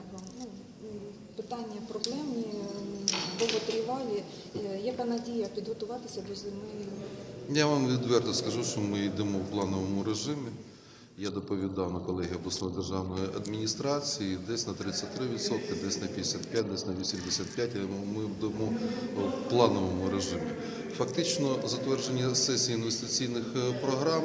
Укренерго. Ну, питання проблемні, довготривалі. Е, Яка надія підготуватися до зими? Я вам відверто скажу, що ми йдемо в плановому режимі. Я доповідав на колеги обласної державної адміністрації, десь на 33%, десь на 55%, десь на 85%. Ми йдемо в плановому режимі. Фактично, затвердження сесії інвестиційних е, програм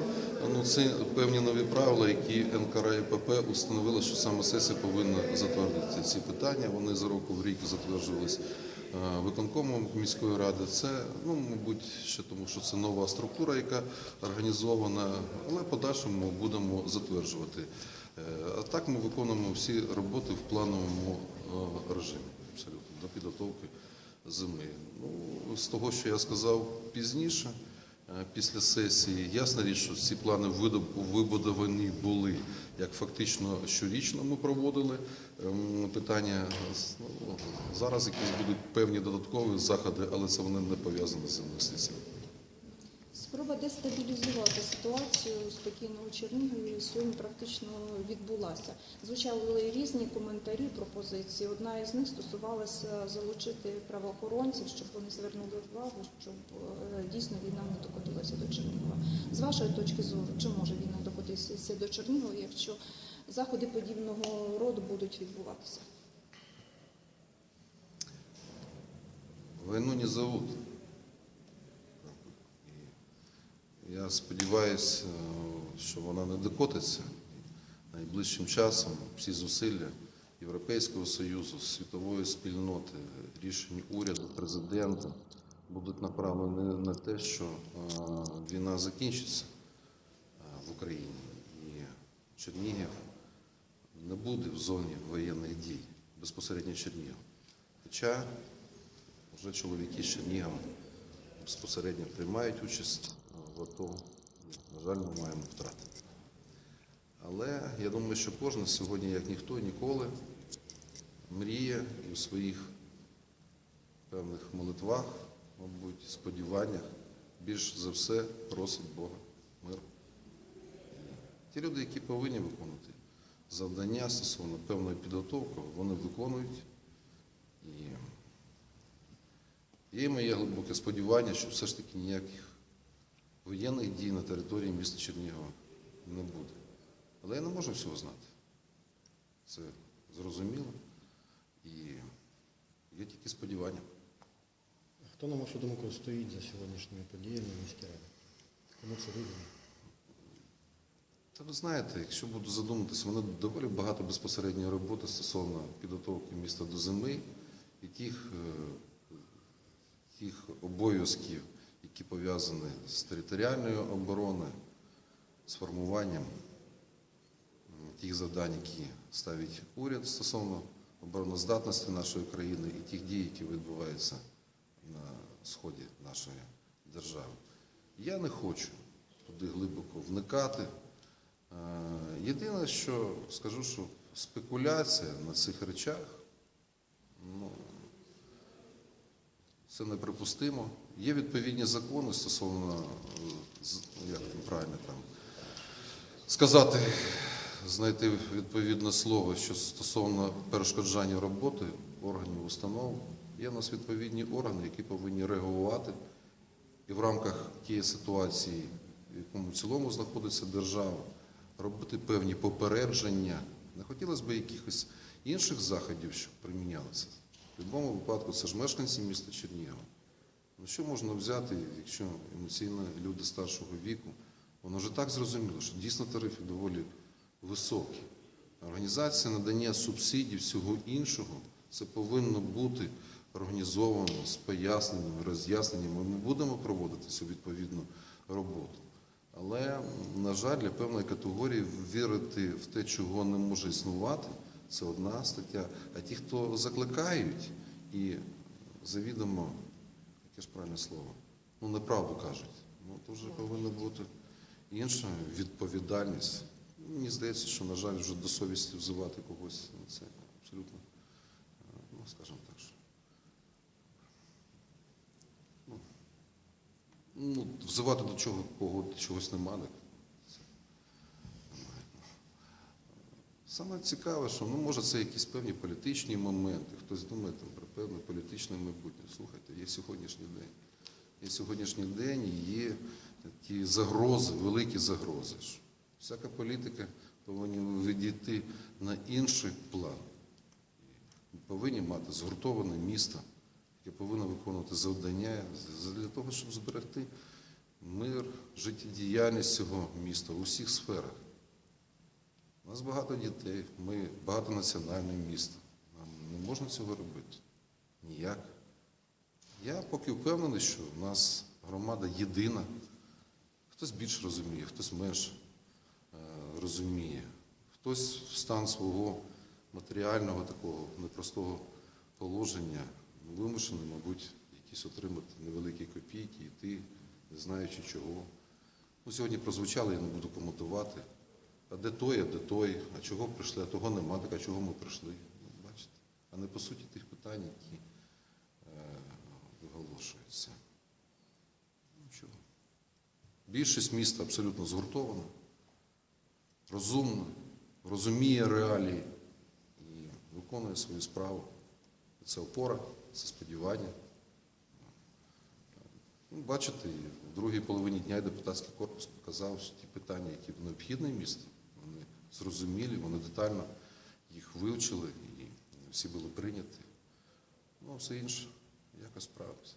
ну це певні нові правила, які НКРЕПП установила, що саме сесія повинна затвердити ці питання. Вони з року в рік затверджувались е, виконкомом міської ради. Це, ну, мабуть, ще тому, що це нова структура, яка організована, але подальшому будемо затверджувати. Е, А так ми виконуємо всі роботи в плановому е, режимі, абсолютно, до підготовки зими. Ну, з того, що я сказав пізніше, після сесії, ясна річ, що ці плани вибудовані були, як фактично щорічно ми проводили ем, питання. Зараз якісь будуть певні додаткові заходи, але це вони не пов'язані з інвестиціями. Дестабілізувати ситуацію спокійно у Чернігові сьогодні практично відбулася. Звучали різні коментарі, пропозиції. Одна із них стосувалася залучити правоохоронців, щоб вони звернули увагу, щоб е, дійсно війна не докотилася до Чернігова. З вашої точки зору, чи може війна докотитися до Чернігова, якщо заходи подібного роду будуть відбуватися? Войну не зовут. І Я сподіваюся, що вона не докотиться. Найближчим часом всі зусилля Європейського Союзу, світової спільноти, рішень уряду, президента будуть направлені на те, що е, війна закінчиться е, в Україні. І Чернігів не буде в зоні воєнних дій, безпосередньо Чернігів. Хоча вже чоловіки з Чернігова безпосередньо приймають участь в АТО. На жаль, ми маємо втрати. Але я думаю, що кожен сьогодні, як ніхто, ніколи мріє у своїх певних молитвах, мабуть, сподіваннях, більш за все просить Бога миру. Ті люди, які повинні виконувати завдання стосовно певної підготовки, вони виконують. І Є моє глибоке сподівання, що все ж таки ніяких воєнних дій на території міста Чернігова не буде. Але я не можу всього знати. Це зрозуміло. І є тільки сподівання. Хто, на вашу думку, стоїть за сьогоднішніми подіями в міській раді? Кому це вигідно? Та ви знаєте, якщо буду задуматися, вони доволі багато безпосередньої роботи стосовно підготовки міста до зими і тих, е, тих обов'язків, які пов'язані з територіальною обороною, з формуванням тих завдань, які ставить уряд стосовно обороноздатності нашої країни і тих дій, які відбуваються на сході нашої держави. Я не хочу туди глибоко вникати. Е, Єдине, що скажу, що спекуляція на цих речах, ну, це неприпустимо. Є відповідні закони стосовно, е, як там правильно там сказати, знайти відповідне слово, що стосовно перешкоджання роботи органів установ. Є в нас відповідні органи, які повинні реагувати і в рамках тієї ситуації, в якому в цілому знаходиться держава, робити певні попередження. Не хотілося б якихось інших заходів, щоб примінялися. В будь-якому випадку це ж мешканці міста Чернігова. Ну що можна взяти, якщо емоційно люди старшого віку? Воно вже так зрозуміло, що дійсно тарифи доволі високі. Організація надання субсидій, всього іншого, це повинно бути організовано з поясненнями, роз'ясненнями. Ми будемо проводити цю відповідну роботу. Але, на жаль, для певної категорії вірити в те, чого не може існувати, це одна стаття. А ті, хто закликають і завідомо, яке ж правильне слово, ну неправду кажуть, ну то вже повинна бути інша відповідальність. Мені здається, що, на жаль, вже до совісті взивати когось це абсолютно, ну, скажімо так. що, Ну, ну, взивати до чого, кого чогось немає. так це немає. Саме цікаве, що ну, може це якісь певні політичні моменти. Хтось думає там, про певне політичне майбутнє. Слухайте, є сьогоднішній день. Є сьогоднішній день є ті загрози, великі загрози. Всяка політика повинна відійти на інший план. Ми повинні мати згуртоване місто, яке повинно виконувати завдання для того, щоб зберегти мир, життєдіяльність цього міста у всіх сферах. У нас багато дітей, ми багатонаціональне місто. Нам не можна цього робити. Ніяк. Я поки впевнений, що в нас громада єдина. Хтось більш розуміє, хтось менш е, розуміє. Хтось в стан свого матеріального такого непростого положення вимушений, мабуть, якісь отримати невеликі копійки, йти, не знаючи чого. Ну, сьогодні прозвучало, я не буду коментувати. А де той, а де той, а чого прийшли, а того нема, так а чого ми прийшли. Ну, Бачите? А не по суті тих питань, які е, виголошуються. Нічого. Більшість міста абсолютно згуртована, розумна, розуміє реалії і виконує свою справу. Це опора, це сподівання. Ну, Бачите, в другій половині дня депутатський корпус показав, ті питання, які необхідні місту, зрозумілі, вони детально їх вивчили і всі були прийняті. Ну, все інше якось справиться.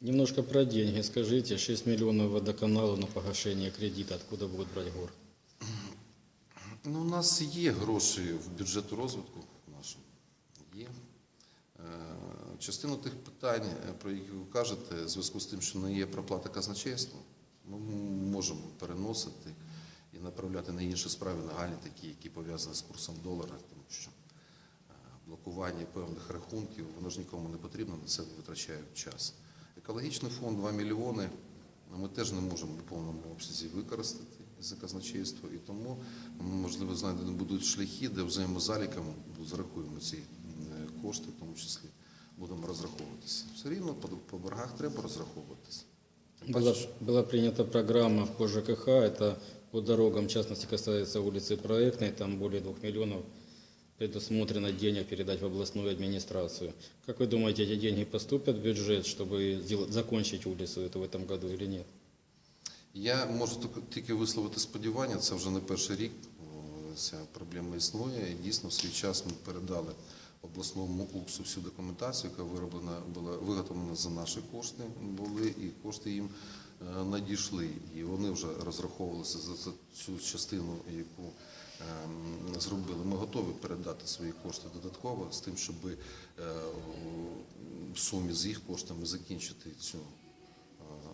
Немножко про деньги скажите. 6 миллионов водоканалу на погашение кредита. Откуда будет брать город? Ну, у нас є гроші в бюджету розвитку нашому. Є. Е, Частину тих питань, е, про які ви кажете, в зв'язку з тим, що не є проплата казначейства, ми можемо переносити направляти на інші справи нагальні, такі, які пов'язані з курсом долара, тому що е, блокування певних рахунків, воно ж нікому не потрібно, на це витрачають час. Екологічний фонд 2 мільйони ми теж не можемо в повному обсязі використати за казначейство, і тому, можливо, знайдені будуть шляхи, де взаємозаліком зарахуємо ці е, кошти, в тому числі будемо розраховуватися. Все рівно по, по боргах треба розраховуватися. Была, была принята программа по ЖКХ, это по дорогам, в частности, касается улицы Проектной, там более 2 миллионов предусмотрено денег передать в областную администрацию. Как вы думаете, эти деньги поступят в бюджет, чтобы сделать- закончить улицу эту в этом году или нет? Я можу тільки- тільки висловити сподівання, це вже не перший рік о, ця проблема існує. І дійсно в свій час ми передали обласному УКСу всю документацію, яка вироблена була виготовлена за наші кошти були, і кошти їм е, надійшли. І вони вже розраховувалися за цю частину, яку ем, зробили. Ми готові передати свої кошти додатково з тим, щоб е, в сумі з їх коштами закінчити цю е,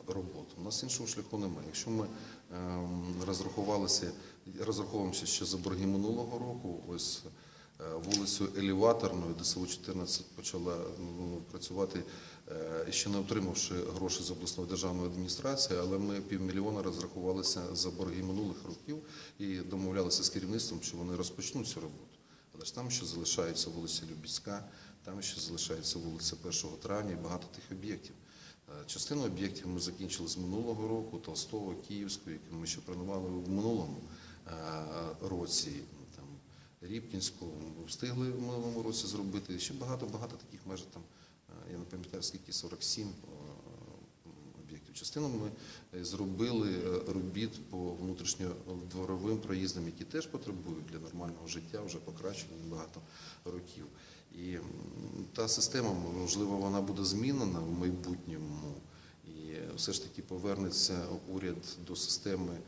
роботу. У нас іншого шляху немає. Якщо ми ем, розрахувалися, розраховуємося ще за борги минулого року, ось е, вулицею Елеваторною, ДСУ 14 почала ну, працювати, е, ще не отримавши гроші з обласної державної адміністрації, але ми півмільйона розрахувалися за борги минулих років і домовлялися з керівництвом, що вони розпочнуть цю роботу. Але ж там ще залишається вулиця Любіцька, там ще залишається вулиця 1 травня і багато тих об'єктів. Е, Частину об'єктів ми закінчили з минулого року, Толстого, Київського, які ми ще планували в минулому е, році. Там, ми встигли в минулому році зробити. Ще багато-багато таких майже там, е, я не пам'ятаю скільки, 47 е, об'єктів. Частину ми е, зробили робіт по внутрішньодворовим проїздам, які теж потребують для нормального життя, вже покращені багато років. І та система, можливо, вона буде змінена в майбутньому, і все ж таки повернеться уряд до системи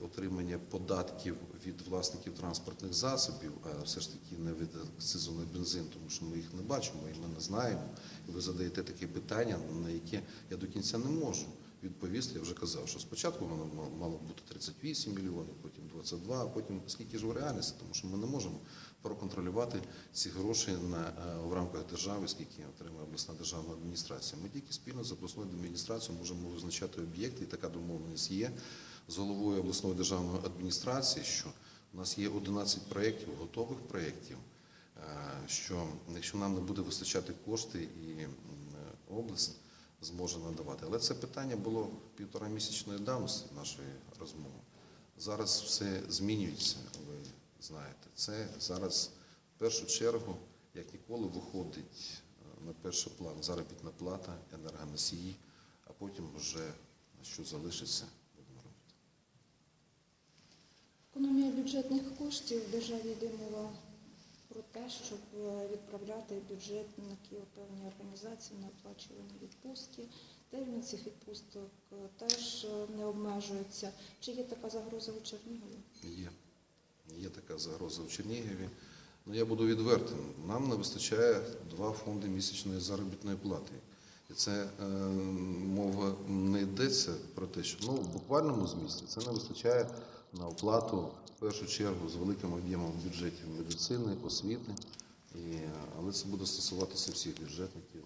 отримання податків від власників транспортних засобів, а все ж таки не від акцизу бензин, тому що ми їх не бачимо і ми не знаємо. І ви задаєте таке питання, на яке я до кінця не можу відповісти. Я вже казав, що спочатку воно ма- мало бути 38 мільйонів, потім 22, а потім скільки ж в реальності, тому що ми не можемо проконтролювати ці гроші на, е, в рамках держави, скільки отримує обласна державна адміністрація. Ми тільки спільно з обласною адміністрацією можемо визначати об'єкти, і така домовленість є з головою обласної державної адміністрації, що у нас є 11 проєктів, готових проєктів, е, що якщо нам не буде вистачати кошти і е, область зможе надавати. Але це питання було півтора місячної давності нашої розмови. Зараз все змінюється. Ви знаєте, це зараз в першу чергу, як ніколи, виходить е, на перший план заробітна плата, енергоносії, а потім вже що залишиться. Економія бюджетних коштів в державі йде мова про те, щоб е, відправляти бюджетників певні організації на оплачувані відпустки. Термін цих відпусток е, теж е, не обмежується. Чи є така загроза у Чернігові? Є. Є така загроза в Чернігові. Ну, я буду відвертим. Нам не вистачає два фонди місячної заробітної плати. І це е, мова не йдеться про те, що ну, в буквальному змісті це не вистачає на оплату в першу чергу з великим об'ємом бюджетів медицини, освіти. І, але це буде стосуватися всіх бюджетників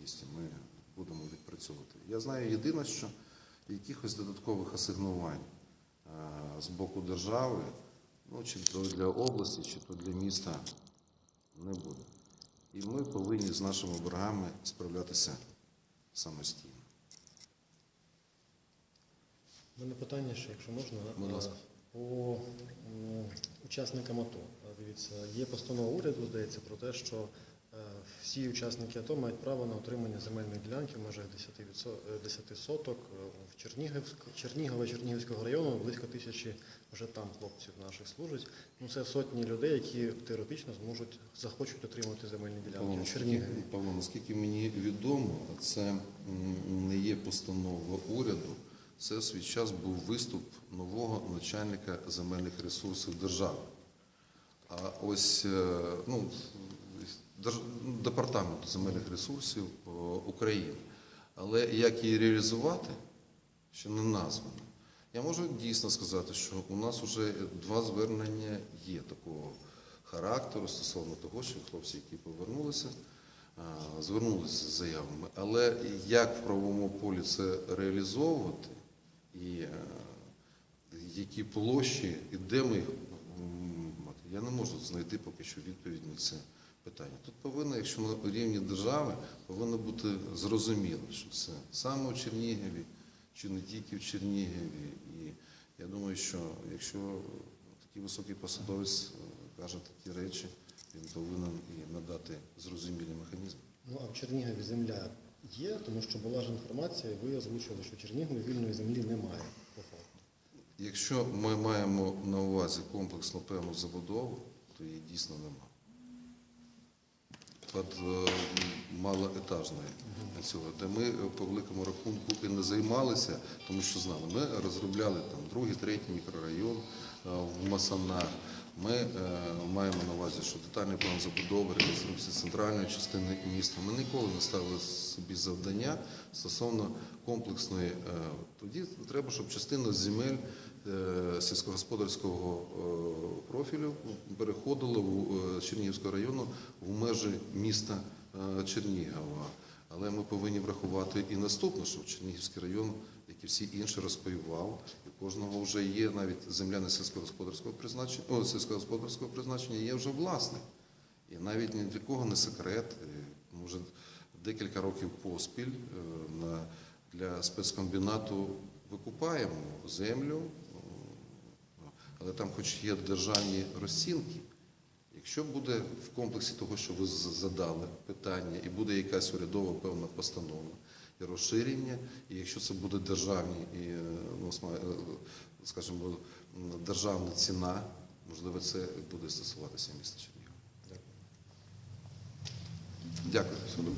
місті. Ми будемо відпрацьовувати. Я знаю єдине, що якихось додаткових асигнувань е, з боку держави, ну, чи то для області, чи то для міста не буде. І ми повинні з нашими боргами справлятися самостійно. У мене питання ще, якщо можна, Будь ласка. по учасникам АТО. Дивіться, є постанова уряду, здається, про те, що е, всі учасники АТО мають право на отримання земельної ділянки в межах 10, відсо- е, 10 соток е, в Чернігова, Чернігівського району, близько тисячі вже там хлопців наших служать. Ну, це сотні людей, які теоретично зможуть, захочуть отримати земельні Павло, ділянки в Чернігові. Павло, наскільки мені відомо, це не є постанова уряду. Це в свій час був виступ нового начальника земельних ресурсів держави. А ось е, ну, департаменту земельних ресурсів України. Але як її реалізувати, ще не названо. Я можу дійсно сказати, що у нас вже два звернення є такого характеру стосовно того, що хлопці, які повернулися, звернулися з заявами. Але як в правовому полі це реалізовувати, і е, які площі, і де ми їх мати, я не можу знайти поки що відповідь на це питання. Тут повинно, якщо на рівні держави, повинно бути зрозуміло, що це саме у Чернігові, чи не тільки в Чернігові. І я думаю, що якщо такий високий посадовець е, каже такі речі, він повинен і надати зрозумілі механізми. Ну а в Чернігові земля є, тому що була ж інформація, і ви озвучили, що в Чернігові вільної землі немає по факту. Якщо ми маємо на увазі комплексну певну забудову, то її дійсно немає. Під е, малоетажної цього, де ми е, по великому рахунку і не займалися, тому що знали, ми розробляли там другий, третій мікрорайон е, в Масанах. Ми е, маємо на увазі, що детальний план забудови, реконструкції центральної частини міста. Ми ніколи не ставили собі завдання стосовно комплексної. е, Тоді треба, щоб частина земель е, сільськогосподарського е, профілю переходила в е, Чернігівського району в межі міста е, Чернігова. Але ми повинні врахувати і наступне, що Чернігівський район, як і всі інші, розпаював, і кожного вже є навіть земля не сільськогосподарського призначення, о, сільськогосподарського призначення, є вже власник. І навіть ні для кого не секрет, е, може декілька років поспіль е, для спецкомбінату викупаємо землю, е, але там хоч є державні розцінки. Якщо буде в комплексі того, що ви задали питання, і буде якась урядова певна постанова і розширення. І якщо це буде державні і е, ну, е, скажімо, державна ціна, можливо, це буде стосуватися міста Чернігова. Дякую. Дякую.